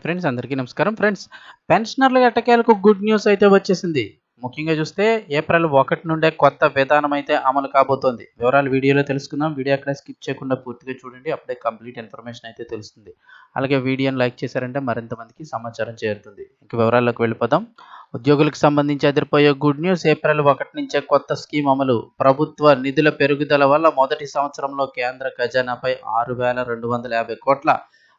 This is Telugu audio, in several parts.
ఫ్రెండ్స్ అందరికీ నమస్కారం. ఫ్రెండ్స్ పెన్షనర్ల ఎట్టకేలకు గుడ్ న్యూస్ అయితే వచ్చేసింది. ముఖ్యంగా చూస్తే ఏప్రిల్ ఒకటి నుండే కొత్త విధానం అయితే అమలు కాబోతోంది. వివరాలు వీడియోలో తెలుసుకుందాం. వీడియో అక్కడ స్కిప్ చేయకుండా పూర్తిగా చూడండి. అప్పుడే కంప్లీట్ ఇన్ఫర్మేషన్ అయితే తెలుస్తుంది. అలాగే వీడియోని లైక్ చేశారంటే మరింత మందికి సమాచారం చేరుతుంది. ఇంక వివరాల్లోకి వెళ్ళిపోదాం. ఉద్యోగులకు సంబంధించి ఎదిరిపోయే గుడ్ న్యూస్ ఏప్రిల్ ఒకటి నుంచే కొత్త స్కీమ్ అమలు. ప్రభుత్వ నిధుల పెరుగుదల వల్ల మొదటి సంవత్సరంలో కేంద్ర ఖజానాపై ఆరు వేల రెండు వందల యాభై కోట్ల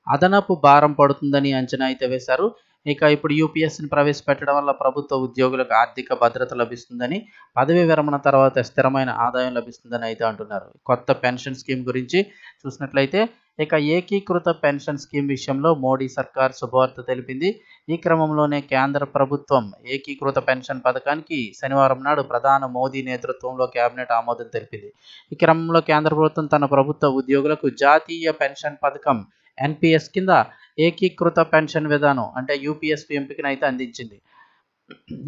అదనపు భారం పడుతుందని అంచనా అయితే వేశారు. ఇక ఇప్పుడు యూపీఎస్సీని ప్రవేశపెట్టడం వల్ల ప్రభుత్వ ఉద్యోగులకు ఆర్థిక భద్రత లభిస్తుందని పదవీ విరమణ తర్వాత స్థిరమైన ఆదాయం లభిస్తుందని అయితే అంటున్నారు. కొత్త పెన్షన్ స్కీమ్ గురించి చూసినట్లయితే ఇక ఏకీకృత పెన్షన్ స్కీమ్ విషయంలో మోడీ సర్కార్ శుభవార్త తెలిపింది. ఈ క్రమంలోనే కేంద్ర ప్రభుత్వం ఏకీకృత పెన్షన్ పథకానికి శనివారం నాడు ప్రధాని మోదీ నేతృత్వంలో కేబినెట్ ఆమోదం తెలిపింది. ఈ క్రమంలో కేంద్ర ప్రభుత్వం తన ప్రభుత్వ ఉద్యోగులకు జాతీయ పెన్షన్ పథకం ఎన్పిఎస్ కింద ఏకీకృత పెన్షన్ విధానం అంటే యూపీఎస్పీ ఎంపికను అయితే అందించింది.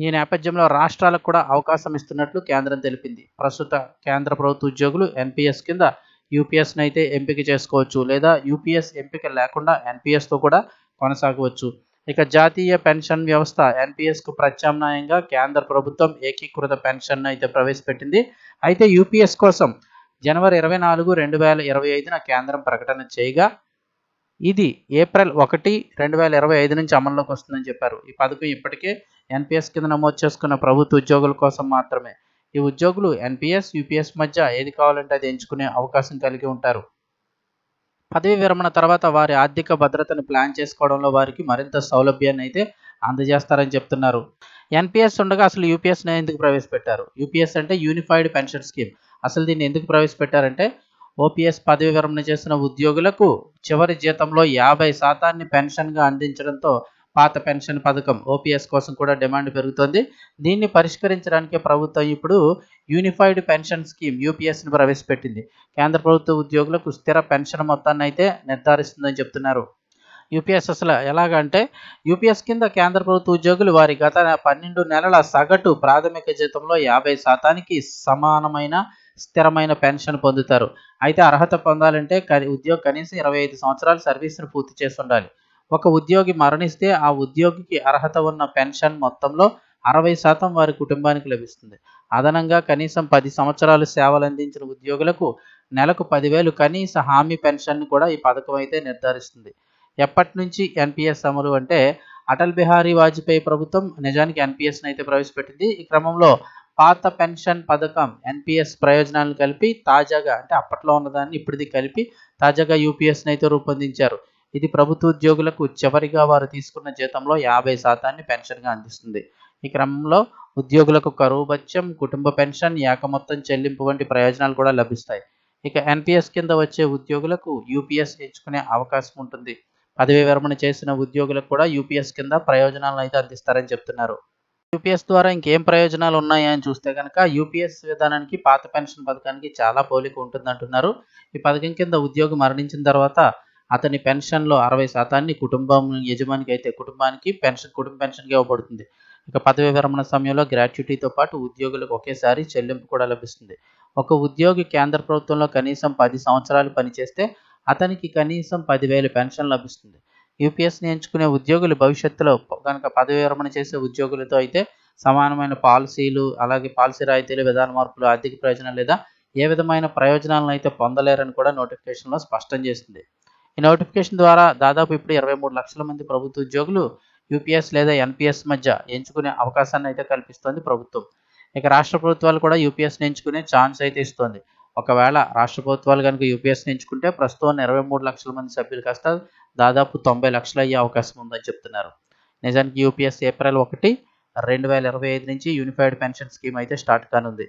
ఈ నేపథ్యంలో రాష్ట్రాలకు కూడా అవకాశం ఇస్తున్నట్లు కేంద్రం తెలిపింది. ప్రస్తుత కేంద్ర ప్రభుత్వ ఉద్యోగులు ఎన్పిఎస్ కింద యూపీఎస్ని అయితే ఎంపిక చేసుకోవచ్చు లేదా యూపీఎస్ ఎంపిక లేకుండా ఎన్పిఎస్తో కూడా కొనసాగవచ్చు. ఇక జాతీయ పెన్షన్ వ్యవస్థ ఎన్పిఎస్కు ప్రత్యామ్నాయంగా కేంద్ర ప్రభుత్వం ఏకీకృత పెన్షన్ అయితే ప్రవేశపెట్టింది. అయితే యూపీఎస్ కోసం జనవరి ఇరవై నాలుగు రెండు వేల ఇరవై ఐదున కేంద్రం ప్రకటన చేయగా ఇది ఏప్రిల్ ఒకటి రెండు వేల ఇరవై ఐదు నుంచి అమల్లోకి వస్తుందని చెప్పారు. ఈ పథకం ఇప్పటికే ఎన్పిఎస్ కింద నమోదు చేసుకున్న ప్రభుత్వ ఉద్యోగుల కోసం మాత్రమే. ఈ ఉద్యోగులు ఎన్పిఎస్ యూపీఎస్ మధ్య ఏది కావాలంటే అది ఎంచుకునే అవకాశం కలిగి ఉంటారు. పదవి విరమణ తర్వాత వారి ఆర్థిక భద్రతను ప్లాన్ చేసుకోవడంలో వారికి మరింత సౌలభ్యాన్ని అయితే అందజేస్తారని చెప్తున్నారు. ఎన్పిఎస్ ఉండగా అసలు యూపీఎస్ని ఎందుకు ప్రవేశపెట్టారు? యూపీఎస్ అంటే యూనిఫైడ్ పెన్షన్ స్కీమ్. అసలు దీన్ని ఎందుకు ప్రవేశపెట్టారంటే ఓపీఎస్ పదవి విరమణ చేసిన ఉద్యోగులకు చివరి జీతంలో యాభై శాతాన్ని పెన్షన్గా అందించడంతో పాత పెన్షన్ పథకం ఓపీఎస్ కోసం కూడా డిమాండ్ పెరుగుతోంది. దీన్ని పరిష్కరించడానికి ప్రభుత్వం ఇప్పుడు యూనిఫైడ్ పెన్షన్ స్కీమ్ యూపీఎస్ని ప్రవేశపెట్టింది. కేంద్ర ప్రభుత్వ ఉద్యోగులకు స్థిర పెన్షన్ మొత్తాన్ని అయితే నిర్ధారిస్తుందని చెప్తున్నారు. యూపీఎస్ అసలు ఎలాగంటే యూపీఎస్ కింద కేంద్ర ప్రభుత్వ ఉద్యోగులు వారి గత పన్నెండు నెలల సగటు ప్రాథమిక జీతంలో యాభై శాతానికి సమానమైన స్థిరమైన పెన్షన్ పొందుతారు. అయితే అర్హత పొందాలంటే ఉద్యోగి కనీసం ఇరవై ఐదు సంవత్సరాలు సర్వీస్ను పూర్తి చేసి ఉండాలి ఒక ఉద్యోగి మరణిస్తే ఆ ఉద్యోగికి అర్హత ఉన్న పెన్షన్ మొత్తంలో అరవై శాతం వారి కుటుంబానికి లభిస్తుంది. అదనంగా కనీసం పది సంవత్సరాలు సేవలు అందించిన ఉద్యోగులకు నెలకు పదివేలు కనీస హామీ పెన్షన్ కూడా ఈ పథకం అయితే నిర్ధారిస్తుంది. ఎప్పటి నుంచి ఎన్పిఎస్ అమలు అంటే అటల్ బిహారీ వాజ్పేయి ప్రభుత్వం నిజానికి ఎన్పిఎస్ని అయితే ప్రవేశపెట్టింది. ఈ క్రమంలో పాత పెన్షన్ పథకం ఎన్పిఎస్ ప్రయోజనాలను కలిపి తాజాగా అంటే అప్పట్లో ఉన్నదాన్ని ఇప్పటిది కలిపి తాజాగా యూపీఎస్ని అయితే రూపొందించారు. ఇది ప్రభుత్వ ఉద్యోగులకు చివరిగా వారు తీసుకున్న జీతంలో యాభై శాతాన్ని పెన్షన్గా అందిస్తుంది. ఈ క్రమంలో ఉద్యోగులకు కరువు భత్యం కుటుంబ పెన్షన్ యాక మొత్తం చెల్లింపు వంటి ప్రయోజనాలు కూడా లభిస్తాయి. ఇక ఎన్పిఎస్ కింద వచ్చే ఉద్యోగులకు యూపీఎస్ ఎంచుకునే అవకాశం ఉంటుంది. పదవి విరమణ చేసిన ఉద్యోగులకు కూడా యూపీఎస్ కింద ప్రయోజనాలను అయితే అందిస్తారని చెప్తున్నారు. యూపీఎస్ ద్వారా ఇంకేం ప్రయోజనాలు ఉన్నాయా అని చూస్తే కనుక యూపీఎస్ విధానానికి పాత పెన్షన్ పథకానికి చాలా పోలిక ఉంటుందంటున్నారు. ఈ పథకం కింద ఉద్యోగి మరణించిన తర్వాత అతని పెన్షన్లో అరవై శాతాన్ని కుటుంబం యజమానికి అయితే కుటుంబానికి పెన్షన్ కుటుంబ పెన్షన్గా ఇవ్వబడుతుంది. ఇక పదవి విరమణ సమయంలో గ్రాట్యుటీతో పాటు ఉద్యోగులకు ఒకేసారి చెల్లింపు కూడా లభిస్తుంది. ఒక ఉద్యోగి కేంద్ర ప్రభుత్వంలో కనీసం పది సంవత్సరాలు పనిచేస్తే అతనికి కనీసం పదివేలు పెన్షన్ లభిస్తుంది. యూపీఎస్ని ఎంచుకునే ఉద్యోగులు భవిష్యత్తులో కనుక పదవి విరమణ చేసే ఉద్యోగులతో అయితే సమానమైన పాలసీలు అలాగే పాలసీ రాయితీలు విధాన మార్పులు ఆర్థిక ప్రయోజనాలు లేదా ఏ విధమైన ప్రయోజనాలను అయితే పొందలేరని కూడా నోటిఫికేషన్లో స్పష్టం చేసింది. ఈ నోటిఫికేషన్ ద్వారా దాదాపు ఇప్పుడు ఇరవై మూడు లక్షల మంది ప్రభుత్వ ఉద్యోగులు యూపీఎస్ లేదా ఎన్పిఎస్ మధ్య ఎంచుకునే అవకాశాన్ని అయితే కల్పిస్తోంది ప్రభుత్వం. ఇక రాష్ట్ర ప్రభుత్వాలు కూడా యూపీఎస్ని ఎంచుకునే ఛాన్స్ అయితే ఇస్తోంది. ఒకవేళ రాష్ట్ర ప్రభుత్వాలు కనుక యూపీఎస్ని ఎంచుకుంటే ప్రస్తుతం ఇరవై మూడు లక్షల మంది సభ్యులు కాస్త దాదాపు తొంభై లక్షలు అయ్యే అవకాశం ఉందని చెప్తున్నారు. నిజానికి యూపీఎస్ ఏప్రిల్ ఒకటి రెండు వేల ఇరవై ఐదు నుంచి యూనిఫైడ్ పెన్షన్ స్కీమ్ అయితే స్టార్ట్ కానుంది.